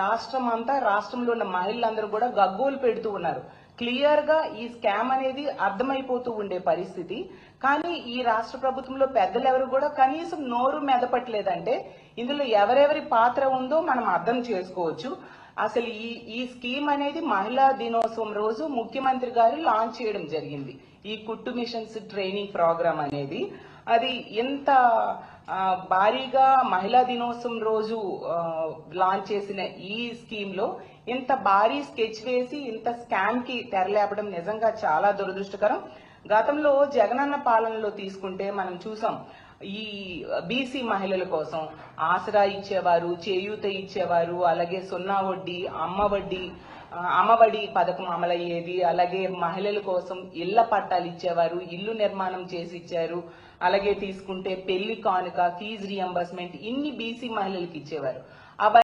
రాష్ట్రం అంతా రాష్ట్రంలో ఉన్న మహిళలందరూ కూడా గగ్గోలు పెడుతూ ఉన్నారు. క్లియర్గా ఈ స్కామ్ అనేది అర్థమైపోతూ ఉండే పరిస్థితి. కానీ ఈ రాష్ట్ర ప్రభుత్వంలో పెద్దలు ఎవరు కూడా కనీసం నోరు మెదపట్లేదంటే ఇందులో ఎవరెవరి పాత్ర ఉందో మనం అర్థం చేసుకోవచ్చు. అసలు ఈ ఈ స్కీమ్ అనేది మహిళా దినోత్సవం రోజు ముఖ్యమంత్రి గారు లాంచ్ చేయడం జరిగింది. ఈ కుట్టు మిషన్స్ ట్రైనింగ్ ప్రోగ్రామ్ అనేది. అది ఎంత భారీగా మహిళా దినోత్సవం రోజు లాంచ్ చేసిన ఈ స్కీమ్లో ఇంత భారీ స్కెచ్ వేసి ఇంత స్కామ్కి తెరలేపడం నిజంగా చాలా దురదృష్టకరం. గతంలో జగనన్న పాలనలో తీసుకుంటే మనం చూసాం ఈ బీసీ మహిళల కోసం ఆసరా ఇచ్చేవారు చేయూత ఇచ్చేవారు అలాగే సున్నా వడ్డీ అమ్మ వడ్డీ అమ్మఒడి పథకం అమలయ్యేది. అలాగే మహిళల కోసం ఇళ్ళ పట్టాలు ఇచ్చేవారు ఇల్లు నిర్మాణం చేసి ఇచ్చారు. అలాగే తీసుకుంటే పెళ్ళి కానుక ఫీజు రియంబర్స్మెంట్ ఇన్ని బీసీ మహిళలకు ఇచ్చేవారు.